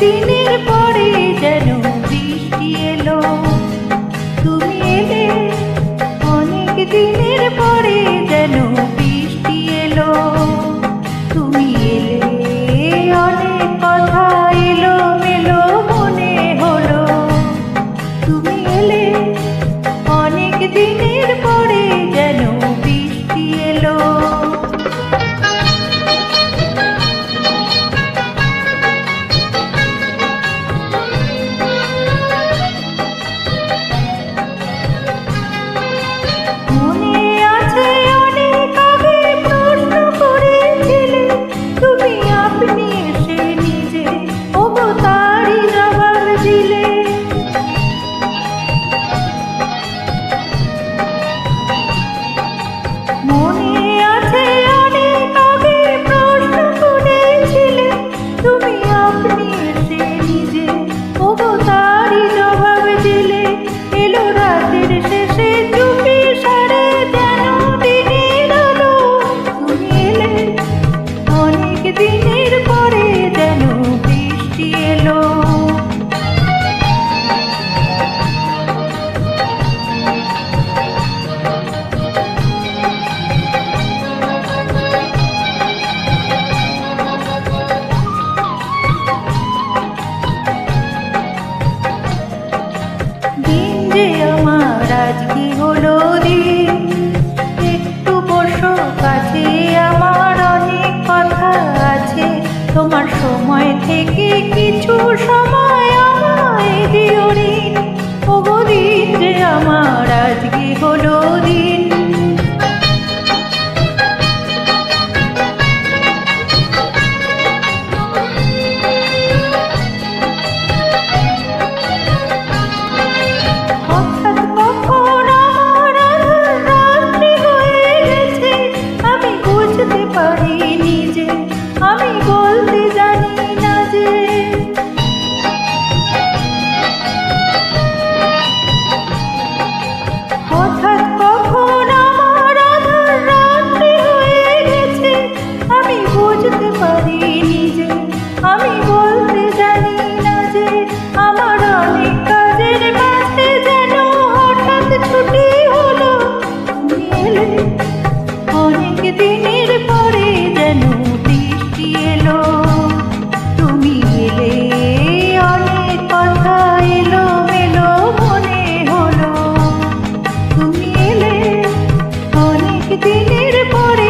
দিনের কাছে আমার অনেক কথা আছে? তোমার সময় থেকে কিছু সময় দিনের পরে